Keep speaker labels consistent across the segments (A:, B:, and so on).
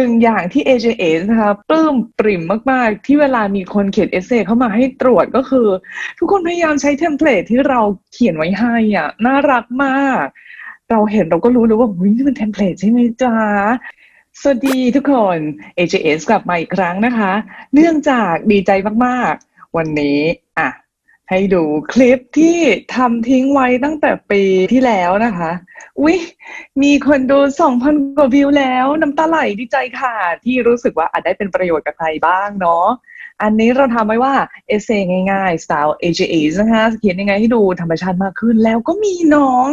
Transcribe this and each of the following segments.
A: หนึ่งอย่างที่ AJS นะคะปลื้มปริ่มมาก ๆ ที่เวลามีคนเขียนเอเซเข้ามาให้ตรวจก็คือ ทุกคนพยายามใช้เทมเพลตที่เราเขียนไว้ให้อะน่ารักมาก เราเห็นเราก็รู้เลยว่าหุ้ยนี่มันเทมเพลตใช่ไหมจ๊ะสวัสดีทุกคน AJS กลับมาอีกครั้งนะคะ เนื่องจากดีใจมาก ๆ วันนี้อะ ให้ดูคลิปที่ทำทิ้งไว้ตั้งแต่ปีที่แล้วนะคะ อุ๊ย มีคนดู 2,000 กว่าวิวแล้ว น้ำตาไหลดีใจค่ะ ที่รู้สึกว่าอาจได้เป็นประโยชน์กับใครบ้างเนาะ อันนี้เราทำไว้ว่า เอเซง่ายๆ style AJS นะคะเขียนยังไงให้ดูธรรมชาติมากขึ้น แล้วก็มีน้อง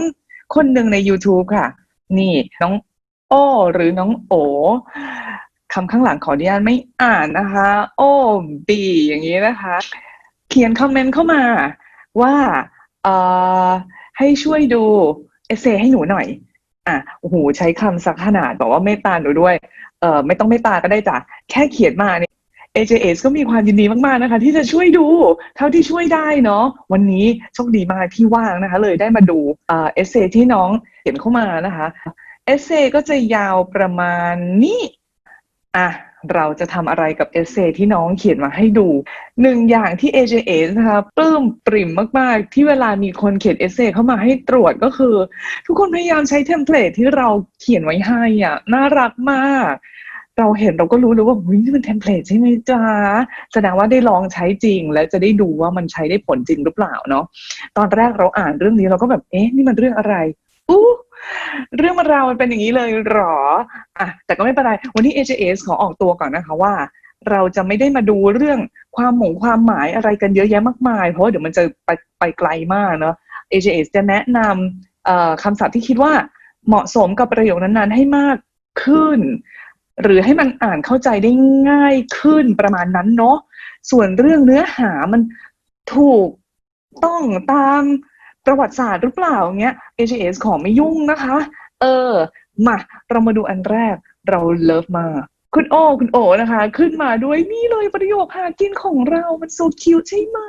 A: คนหนึ่งใน YouTube ค่ะ นี่น้องโอ้หรือน้องโอคำข้างหลังขออนุญาตไม่อ่านนะคะ โอ้บีอย่างนี้นะคะ ขียนคอมเมนต์เข้ามาว่าเอ่อให้ช่วยดูเอเซให้หนูหน่อย อะโอ้โหใช้คำสักขนาดบอกว่าเมตตาหนูด้วยเอ่อไม่ต้องเมตตาก็ได้จ้ะแค่เขียนมาเนี่ย AJS ก็มีความยินดีมาก ๆ นะคะ ที่จะช่วยดูเท่าที่ช่วยได้เนาะวันนี้โชคดีมากที่ว่างนะคะ เลยได้มาดูเอ่อเอเซที่น้องเขียนเข้ามานะคะเอเซก็จะยาวประมาณนี้อะ เราจะทำอะไรกับเอเซที่น้องเขียนมาให้ดูหนึ่งอย่างที่ AJS นะคะปลื้มปริ่มมาก ๆ ที่เวลามีคนเขียนเอเซเข้ามาให้ตรวจก็คือ ทุกคนพยายามใช้เทมเพลตที่เราเขียนไว้ให้อะน่ารักมาก เราเห็นเราก็รู้เลยว่าหุ้ยนี่มันเทมเพลตใช่ไหมจ๊ะแสดงว่าได้ลองใช้จริง และจะได้ดูว่ามันใช้ได้ผลจริงหรือเปล่าเนาะตอนแรกเราอ่านเรื่องนี้เราก็แบบเอ๊ะนี่มันเรื่องอะไรอู้ เรื่องมันราวมันเป็นอย่างนี้เลยหรออะแต่ก็ไม่เป็นไร วันนี้ AJS ขอออกตัวก่อนนะคะว่า เราจะไม่ได้มาดูเรื่องความหมงความหมายอะไรกันเยอะแยะมากมาย เพราะว่าเดี๋ยวมันจะไปไปไกลมากเนาะ AJS จะแนะนำคำศัพท์ที่คิดว่าเหมาะสมกับประโยคนั้นๆ ให้มากขึ้น หรือให้มันอ่านเข้าใจได้ง่ายขึ้นประมาณนั้นเนาะส่วนเรื่องเนื้อหามันถูกต้องตาม ประวัติศาสตร์หรือเปล่าเงี้ย AJS ขอไม่ยุ่งนะคะ เออ มาเรามาดูอันแรกเราเลิฟมาคุณโอคุณโอนะคะ ขึ้นมาด้วยนี่เลยประโยคหากินของเรามัน so cute ใช่ไหม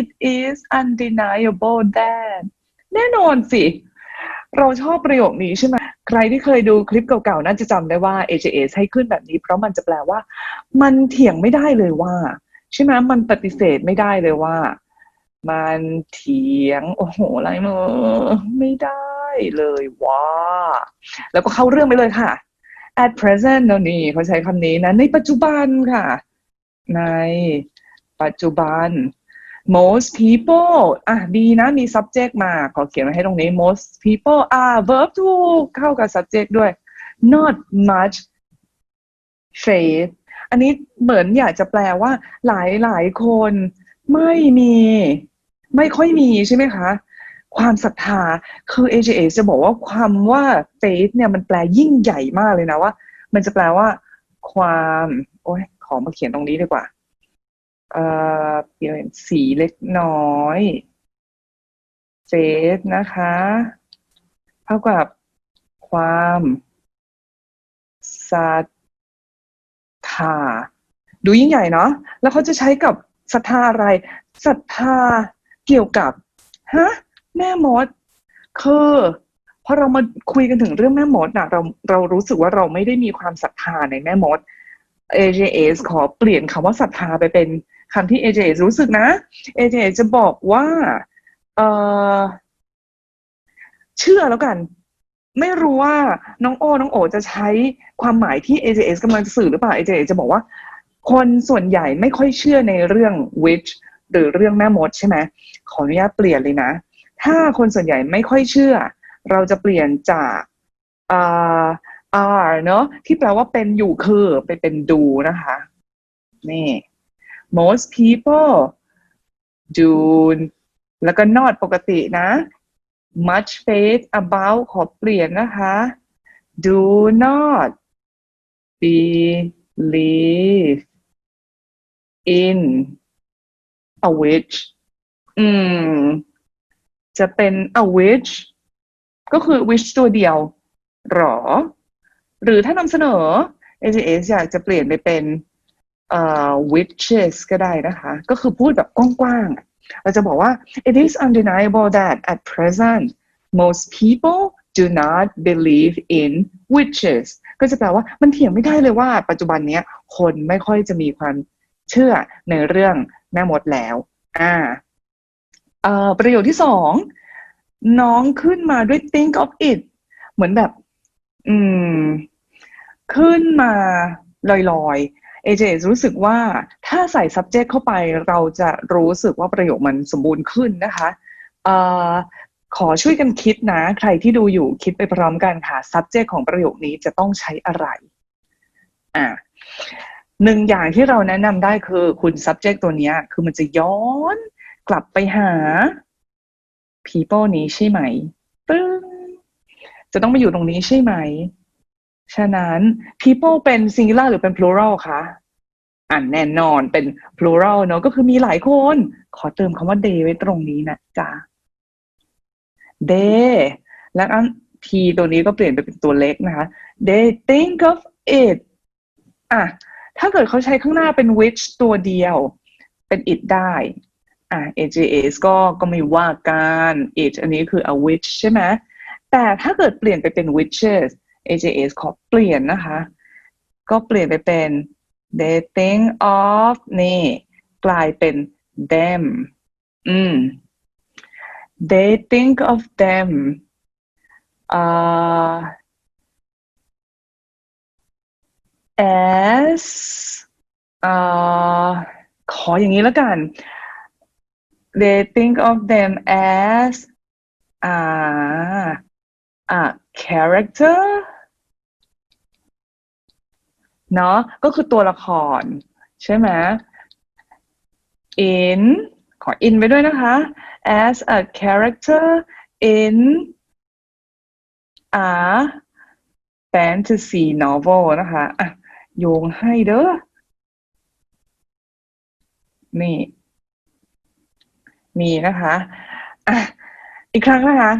A: it is undeniable that แน่นอนสิ เราชอบประโยคนี้ใช่ไหมใครที่เคยดูคลิปเก่าๆ น่าจะจำได้ว่า AJS ให้ขึ้นแบบนี้ เพราะมันจะแปลว่า มันเถียงไม่ได้เลยว่า ใช่ไหมมันปฏิเสธไม่ได้เลยว่า มันเถียง โอ้โหอะไรมือไม่ได้เลยว่าแล้วก็เข้าเรื่องไปเลยค่ะ at present เนอะนี่เขาใช้คำนี้นะ ในปัจจุบันค่ะ ในปัจจุบัน most people อะดีนะมี subject มา ขอเขียนไว้ให้ตรงนี้ most people are verb ถูกเข้ากับ subject ด้วย not much faith อันนี้เหมือนอยากจะแปลว่า หลายหลายคนไม่มี ไม่ค่อยมีใช่ไหมคะ ความศรัทธาคือ AJA จะบอกว่าความว่า faith เนี่ยมันแปลยิ่งใหญ่มากเลยนะว่า มันจะแปลว่า ความ โอ้ยขอมาเขียนตรงนี้ดีกว่า เอ่อเปลี่ยนสีเล็กน้อย faith นะคะเท่ากับความศรัทธาดูยิ่งใหญ่เนาะแล้วเขาจะใช้กับศรัทธาอะไรศรัทธา เกี่ยวกับฮะแม่มด คือพอเรามาคุยกันถึงเรื่องแม่มดนะเราเรารู้สึกว่าเราไม่ได้มีความศรัทธาในแม่มด AJS ขอเปลี่ยนคำว่าศรัทธาไปเป็นคำที่ AJS รู้สึกนะ AJS จะบอกว่าเออเชื่อแล้วกัน ไม่รู้ว่าน้องโอ น้องโอจะใช้ความหมายที่ AJS กำลังจะสื่อหรือเปล่า AJS จะบอกว่า คนส่วนใหญ่ไม่ค่อยเชื่อในเรื่อง witch หรือเรื่องแม่มดใช่ไหมขออนุญาตเปลี่ยนเลยนะ ถ้าคนส่วนใหญ่ไม่ค่อยเชื่อ เราจะเปลี่ยนจากอ่า are เนอะที่แปลว่าเป็นอยู่คือไปเป็นดูนะคะ นี่ most people do แล้วก็ not ปกตินะ much faith about ขอเปลี่ยนนะคะ do not believe in a witch อืม จะเป็น a witch ก็คือ witch ตัวเดียวหรอ หรือถ้านำเสนอ AJS อยากจะเปลี่ยนไปเป็นเอ่อ witches ก็ได้นะคะ ก็คือพูดแบบกว้างๆ เราจะบอกว่า it is undeniable that at present most people do not believe in witches ก็จะแปลว่ามันเถียงไม่ได้เลยว่าปัจจุบันเนี้ยคนไม่ค่อยจะมีความเชื่อในเรื่อง แม่มดแล้ว อ่าเอ่อประโยคที่สองน้องขึ้นมาด้วย think of it เหมือนแบบ อืม ขึ้นมาลอยๆ AJ รู้สึกว่าถ้าใส่ subject เข้าไปเราจะรู้สึกว่าประโยคมันสมบูรณ์ขึ้นนะคะเอ่อขอช่วยกันคิดนะ ใครที่ดูอยู่คิดไปพร้อมกันค่ะ subject ของประโยคนี้จะต้องใช้อะไร อ่า หนึ่งอย่างที่เราแนะนำได้คือคุณ subject ตัวนี้คือมันจะย้อนกลับไปหา people นี้ใช่ไหมปึ้งจะต้องมาอยู่ตรงนี้ใช่ไหม ฉะนั้น people เป็น singular หรือเป็น plural คะอ่านแน่นอนเป็น plural เนอะก็คือมีหลายคน ขอเติมคำว่า they ไว้ตรงนี้นะจ๊ะ they และอัน t ตัวนี้ก็เปลี่ยนไปเป็นตัวเล็กนะคะ they think of it อะ ถ้าเกิดเขาใช้ข้างหน้าเป็น which ตัวเดียว เป็น it ได้อะ AJS ก็ก็ไม่ว่ากัน it อันนี้คือ a which ใช่ไหมแต่ถ้าเกิดเปลี่ยนไปเป็น witches AJS ขอเปลี่ยนนะคะ ก็เปลี่ยนไปเป็น they think of นี่กลายเป็น them อืม they think of them uh, as uh, ขออย่างนี้แล้วกัน they think of them as uh, a character เนาะก็คือตัวละคร ใช่ไหม in ขอ in ไปด้วยนะคะ as a character in a fantasy novel นะคะอะ โยงให้เด้อ นี่ มีนะคะอะอีกครั้งนะคะ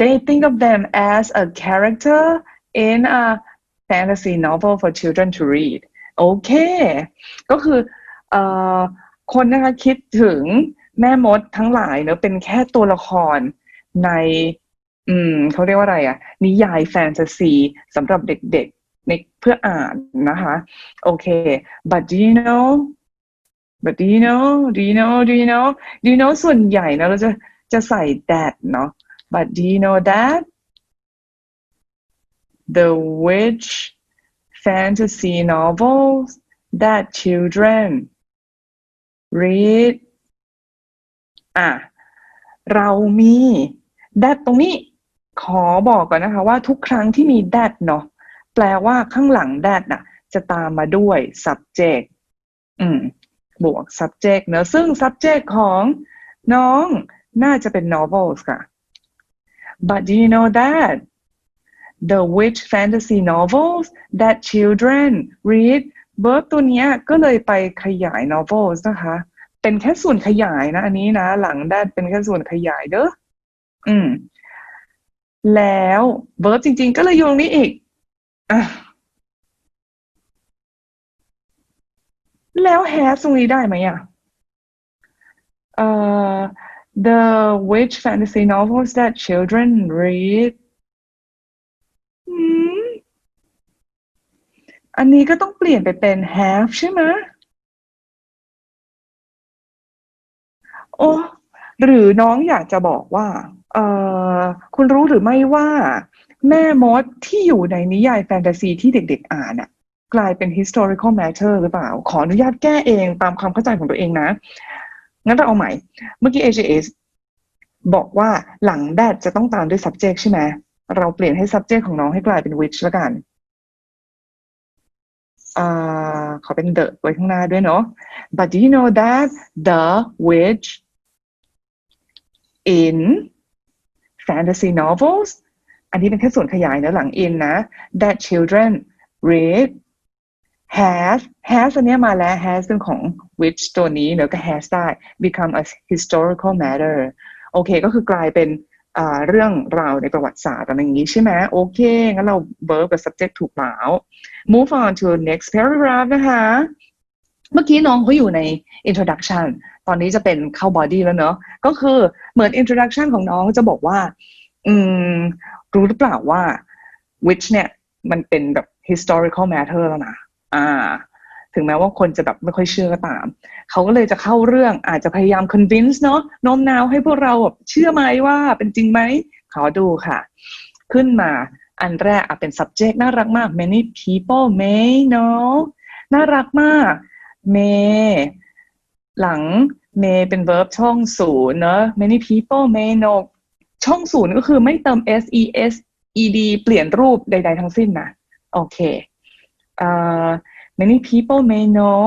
A: they think of them as a character in a fantasy novel for children to read โอเค ก็คืออคนนะคะคิดถึงแม่มดทั้งหลายเนอะเป็นแค่ตัวละครใน อืมเขาเรียกว่าอะไรอะนิยายแฟนตาซีสำหรับเด็ก ในเพื่ออ่านนะคะโอเค but do you know but do you know do you know do you know do you know ส่วนใหญ่นะเราจะจะใส่ that เนาะ but do you know that the which fantasy novels that children read อะเรามี that ตรงนี้ขอบอกก่อนนะคะว่าทุกครั้งที่มี that เนาะ แปลว่าข้างหลัง that น่ะ จะตามมาด้วย subject อืม บวก subject เนอะซึ่ง subject ของน้องน่าจะเป็น novels ค่ะ but do you know that the which fantasy novels that children read verb ตัวเนี้ยก็เลยไปขยาย novels นะคะ เป็นแค่ส่วนขยายนะ อันนี้นะ หลัง that เป็นแค่ส่วนขยายเด้อ อืม แล้ว verb จริง ๆ ก็เลยโยงนี้อีก แล้ว has ตรงนี้ได้ไหมอะเอ่อ the which fantasy novels that children read อันนี้ก็ต้องเปลี่ยนไปเป็น have ใช่ไหมโอ้หรือน้องอยากจะบอกว่า เอ่อ คุณรู้หรือไม่ว่า แม่มดที่อยู่ในนิยายแฟนตาซีที่เด็กๆอ่านอะกลายเป็น historical matter หรือเปล่า ขออนุญาตแก้เองตามความเข้าใจของตัวเองนะ งั้นเราเอาใหม่ เมื่อกี้ AJS บอกว่าหลัง that จะต้องตามด้วย subject ใช่ไหม เราเปลี่ยนให้ subject ของน้องให้กลายเป็น which แล้วกันอ่าขอเป็น the ไว้ข้างหน้าด้วยเนาะ but do you know that the which in fantasy novels อันนี้เป็นแค่ส่วนขยายเนอะหลัง in นะ that children read has has อันเนี้ยมาแล้ว has เป็นของ which ตัวนี้เนอะก็ has ได้ become a historical matter โอเค ก็คือกลายเป็นเรื่องราวในประวัติศาสตร์อะไรอย่างนี้ใช่ไหมโอเค งั้นเรา verb กับ subject ถูกแล้ว move on to next paragraph นะคะ เมื่อกี้น้องเขาอยู่ใน introduction ตอนนี้จะเป็นเข้า body แล้วเนอะก็คือเหมือน introduction ของน้องจะบอกว่า อืม รู้หรือเปล่าว่า which เนี่ยมันเป็นแบบ historical matter แล้วนะอ่า ถึงแม้ว่าคนจะแบบไม่ค่อยเชื่อก็ตาม เขาก็เลยจะเข้าเรื่องอาจจะพยายาม convince เนาะโน้มน้าวให้พวกเราแบบเชื่อไหมว่าเป็นจริงไหมขอดูค่ะ ขึ้นมาอันแรกอะเป็น subject น่ารักมาก many people may know น่ารักมาก may หลัง may เป็น verb ช่องศูนย์เนอะ many people may know ช่องศูนย์ก็คือไม่เติม s e s e d เปลี่ยนรูปใด ๆ ทั้งสิ้นนะ โอเคเอ่อ many people may know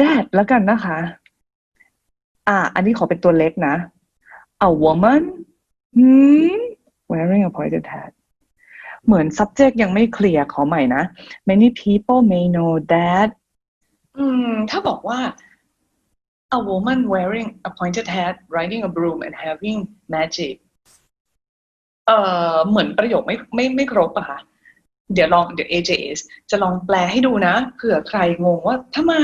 A: that แล้วกันนะคะ อ่า อันนี้ขอเป็นตัวเล็กนะ a woman hmm wearing a pointed hat เหมือน subject ยังไม่เคลียร์ขอใหม่นะ many people may know that อืม ถ้าบอกว่า a woman wearing a pointed hat riding a broom and having magic เอ่อเหมือนประโยคไม่ไม่ไม่ครบอะค่ะ เดี๋ยวลองเดี๋ยว AJS จะลองแปลให้ดูนะเผื่อใครงงว่าทำไม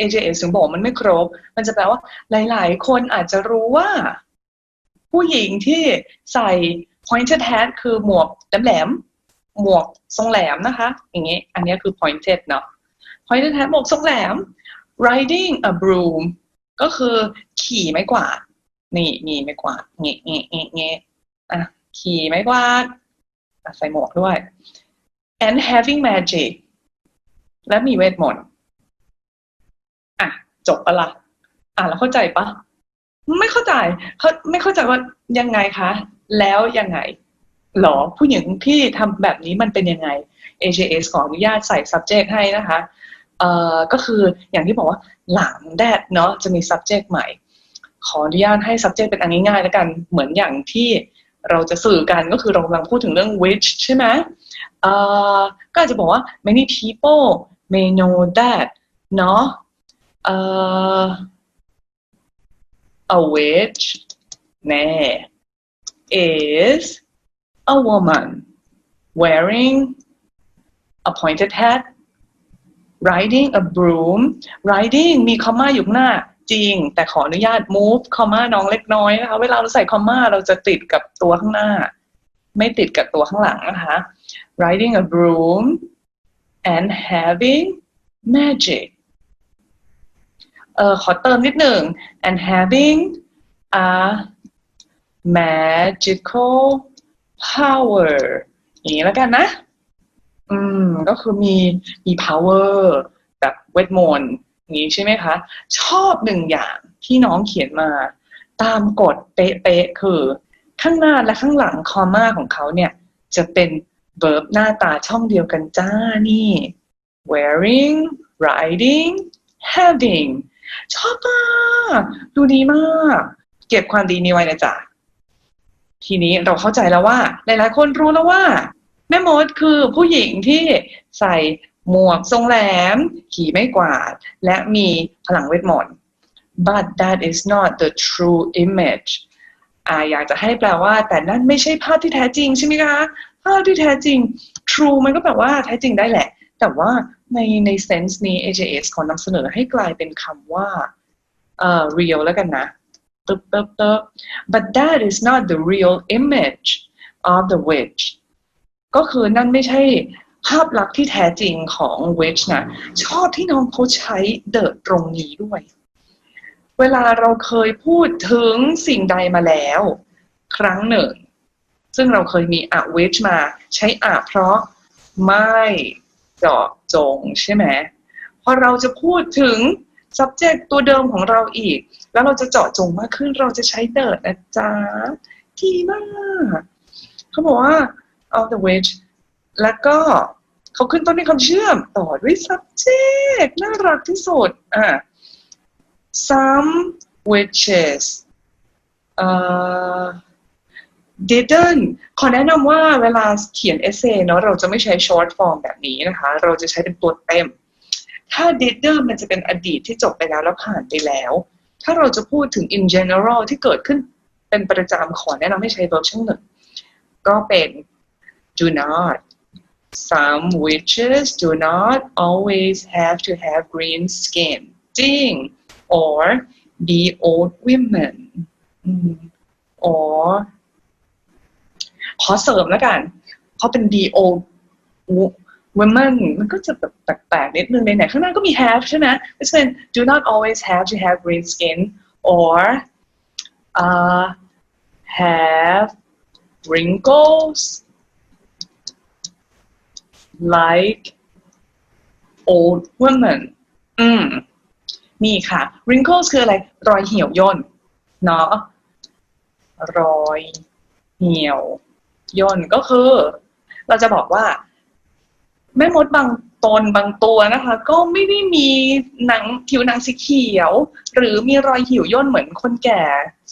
A: AJS ถึงบอกมันไม่ครบ มันจะแปลว่าหลาย ๆ คนอาจจะรู้ว่า ผู้หญิงที่ใส่ pointed hat คือหมวกแหลมหมวกทรงแหลมนะคะ อย่างงี้ อันนี้คือ pointed เนาะ pointed hat หมวกทรงแหลม riding a broom ก็คือขี่ไม้กวาดนี่มีไม้กวาดเงี้เงี้เงี้อะขี่ไม้กวาดใส่หมวกด้วย and having magic และมีเวทมนต์อะจบปะละ่ะอะแล้วเข้าใจปะไม่เข้าใจเขาไม่เข้าใจว่ายังไงคะ แล้วยังไงหรอผู้หญิงที่ทำแบบนี้มันเป็นยังไง AJS ขออนุญาตใส่ subject ให้นะคะ เอ่อก็คืออย่างที่บอกว่าหลัง that เนาะจะมี subject ใหม่ ขออนุญาตให้ subject เป็นอันง่ายๆแล้วกันเหมือนอย่างที่เราจะสื่อกันก็คือเรากำลังพูดถึงเรื่อง which ใช่ไหมเอ่อก็อาจจะบอกว่า many people may know that เนาะเอ่อ a witch แน่ is a woman wearing a pointed hat riding a broom riding มีคอมมาอยู่ข้างหน้าจริง แต่ขออนุญาต move คอมมาน้องเล็กน้อยนะคะเวลาเราใส่คอมมาเราจะติดกับตัวข้างหน้า ไม่ติดกับตัวข้างหลังนะคะ riding a broom and having magic เอ่อขอเติมนิดหนึ่ง and having a magical power อย่างนี้แล้วกันนะ อืม ก็คือมีมี power แบบเวทมนต์อย่างนี้ใช่ไหมคะ ชอบหนึ่งอย่างที่น้องเขียนมา ตามกฎเป๊ะๆคือข้างหน้าและข้างหลังคอมาของเขาเนี่ย จะเป็น verb หน้าตาช่องเดียวกันจ้านี่ wearing riding having ชอบมากดูดีมาก เก็บความดีนี้ไว้นะจ๊ะทีนี้เราเข้าใจแล้วว่า หลายๆ คนรู้แล้วว่า แม่มดคือผู้หญิงที่ใส่หมวกทรงแหลม ขี่ไม่กวาด และมีพลังเวทมนต์ but that is not the true image อ่าอยากจะให้แปลว่า แต่นั่นไม่ใช่ภาพที่แท้จริงใช่ไหมคะ ภาพที่แท้จริง true มันก็แปลว่าแท้จริงได้แหละ แต่ว่าในใน sense นี้ AJS ขอนำเสนอให้กลายเป็นคำว่าเอ่อ real แล้วกันนะตึ๊บตึ๊บตึ๊บ but that is not the real image of the witch ก็คือนั่นไม่ใช่ภาพลักษณ์ที่แท้จริงของ witch นะชอบที่น้องเขาใช้ the ตรงนี้ด้วย เวลาเราเคยพูดถึงสิ่งใดมาแล้ว ครั้งหนึ่ง ซึ่งเราเคยมี a witch มาใช้ a เพราะไม่เจาะจงใช่ไหมพอเราจะพูดถึง subject ตัวเดิมของเราอีก แล้วเราจะเจาะจงมากขึ้นเราจะใช้ the นะจ๊ะดีมากเขาบอกว่า of the witch แล้วก็เขาขึ้นต้นด้วยคำเชื่อม ต่อด้วย subject น่ารักที่สุดอะ some witches เอ่อ didn't ขอแนะนำว่าเวลาเขียนเอเซเนาะเราจะไม่ใช้ short form แบบนี้นะคะ เราจะใช้เป็นตัวเต็ม ถ้า didn't มันจะเป็นอดีตที่จบไปแล้วแล้วผ่านไปแล้ว ถ้าเราจะพูดถึง in general ที่เกิดขึ้นเป็นประจำขอแนะนำให้ใช้ verb ช่องหนึ่งก็เป็น do not some witches do not always have to have green skin จริง or be old women อืม or ขอเสริมแล้วกัน เพราะเป็น be old wo- women มันก็จะแบบแปลกๆนิดนึงในไหนๆข้างหน้าก็มี have ใช่ไหมก็จะเป็น do not always have to have green skin or uh, have wrinkles Like old women อืมนี่ค่ะ wrinkles คืออะไร รอยเหี่ยวย่น เนาะ รอยเหี่ยว ย่นก็คือ เราจะบอกว่า แม่มดบางตนบางตัวนะคะ ก็ไม่ได้มีหนังผิวหนังสีเขียว หรือมีรอยเหี่ยวย่นเหมือนคนแก่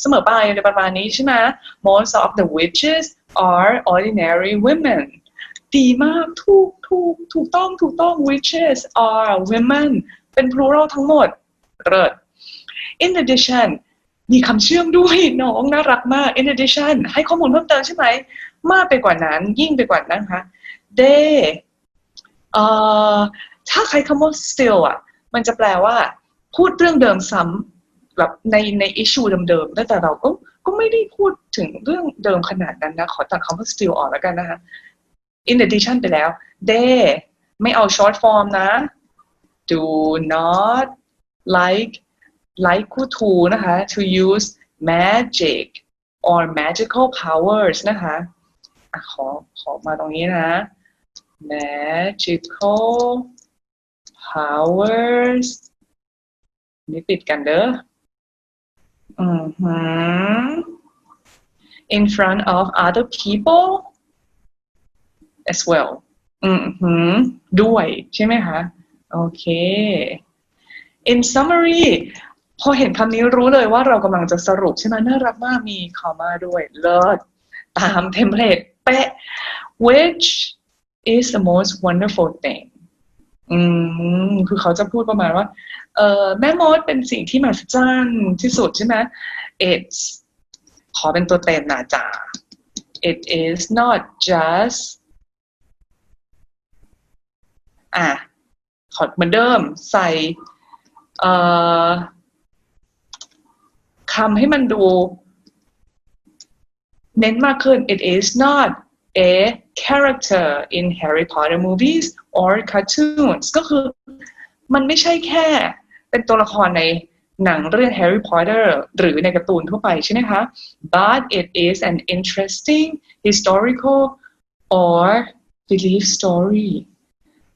A: เสมอไปในประมาณนี้ใช่ไหม Most of the witches are ordinary women ดีมากถูกถูกถูกต้องถูกต้อง witches are women เป็น plural ทั้งหมดเลิศ in addition มีคำเชื่อมด้วยน้องน่ารักมาก in addition ให้ข้อมูลเพิ่มเติมใช่ไหม มากไปกว่านั้น ยิ่งไปกว่านั้นคะ they เอ่อถ้าใช้คำว่า still อะ มันจะแปลว่า พูดเรื่องเดิมซ้ำแบบในใน issue เดิมๆแต่เราก็ก็ไม่ได้พูดถึงเรื่องเดิมขนาดนั้นนะ ขอตัดคำว่า still ออกแล้วกันนะคะ in addition ไปแล้ว they ไม่เอา short form นะ do not like like คู่ to นะคะ to use magic or magical powers นะคะอะขอขอมาตรงนี้นะ magical powers นี่ติดกันเด้ออือหือ in front of other people as well อือหือด้วยใช่ไหมคะโอเค in summary พอเห็นคำนี้รู้เลยว่าเรากำลังจะสรุปใช่ไหมน่ารักมากมีคอมาด้วยเลิศตามเทมเพลตเป๊ะ which is the most wonderful thing อืมคือเขาจะพูดประมาณว่า เออแม่มดเป็นสิ่งที่มหัศจรรย์ที่สุดใช่ไหม it's ขอเป็นตัวเต็มนะจ๊ะ it is not just อะขอเหมือนเดิมใส่เอคำให้มันดู เน้นมากขึ้น it is not a character in Harry Potter movies or cartoons ก็คือมันไม่ใช่แค่เป็นตัวละครในหนังเรื่อง Harry Potter หรือในการ์ตูนทั่วไปใช่ไหมคะ but it is an interesting historical or belief story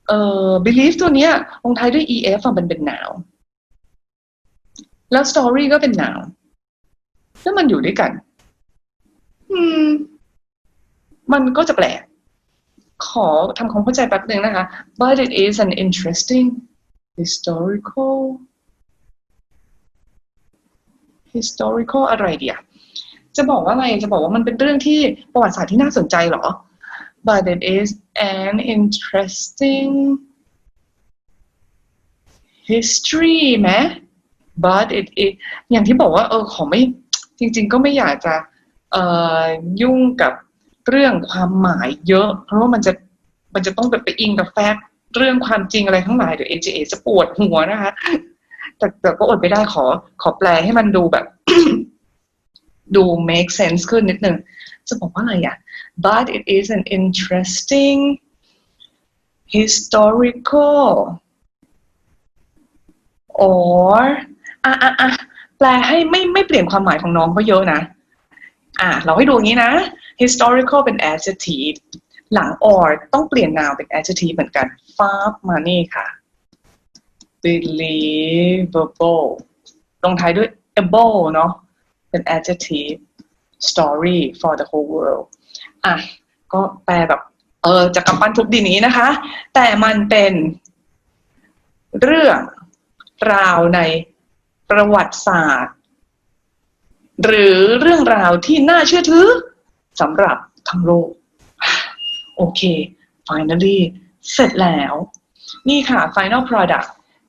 A: เอ่อ belief ตัวเนี้ยลงท้ายด้วย ef มันเป็น noun แล้ว story ก็เป็น noun แล้วมันอยู่ด้วยกัน อืม มันก็จะแปลก ขอทำความเข้าใจแป๊บหนึ่งนะคะ but it is an interesting historical historical อะไรเดียจะบอกว่าอะไร จะบอกว่ามันเป็นเรื่องที่ประวัติศาสตร์ที่น่าสนใจเหรอ but it is an interesting history ไหม but it is อย่างที่บอกว่าเออขอไม่จริง ๆ ก็ไม่อยากจะเอ่อยุ่งกับเรื่องความหมายเยอะ เพราะว่ามันจะมันจะต้องแบบไปอิงกับแฟกต์เรื่องความจริงอะไรทั้งหลายเดี๋ยว AJA จะปวดหัวนะคะ แต่แต่ก็อดไม่ได้ขอขอแปลให้มันดูแบบ ดู make sense ขึ้นนิดนึง จะบอกว่าอะไรอะ but it is an interesting historical or อะอะอะแปลให้ไม่ไม่เปลี่ยนความหมายของน้องเขาเยอะนะ อะเราให้ดูอย่างนี้นะ historical เป็น adjective หลัง or ต้องเปลี่ยน noun เป็น adjective เหมือนกันฟาบมานี่ค่ะ believable ลงท้ายด้วย able เนาะเป็น adjective story for the whole world อะก็แปลแบบ เออจะกำปั้นทุบดินนี้นะคะ แต่มันเป็นเรื่องราวในประวัติศาสตร์ หรือเรื่องราวที่น่าเชื่อถือสำหรับทั้งโลก โอเค finally เสร็จแล้ว นี่ค่ะ final product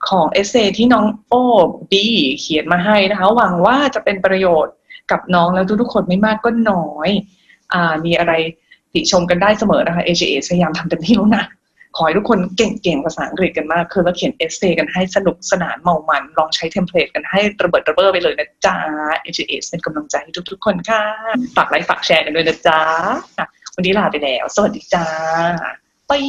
A: ของเอเซที่น้องโอบีเขียนมาให้นะคะ หวังว่าจะเป็นประโยชน์ กับน้องแล้วทุกๆคนไม่มากก็น้อยอ่ามีอะไรติชมกันได้เสมอนะคะ AJA พยายามทำเต็มที่แล้วนะขอให้ทุกคนเก่งๆภาษาอังกฤษกันมากคือแล้วเขียนเอเซกันให้สนุกสนานเมามัน ลองใช้เทมเพลตกันให้ระเบิดระเบ้อไปเลยนะจ๊ะ AJA เป็นกำลังใจให้ทุกๆคนค่ะฝากไลค์ฝากแชร์กันด้วยนะจ๊ะวันนี้ลาไปแล้ว สวัสดีจ้า
B: บาย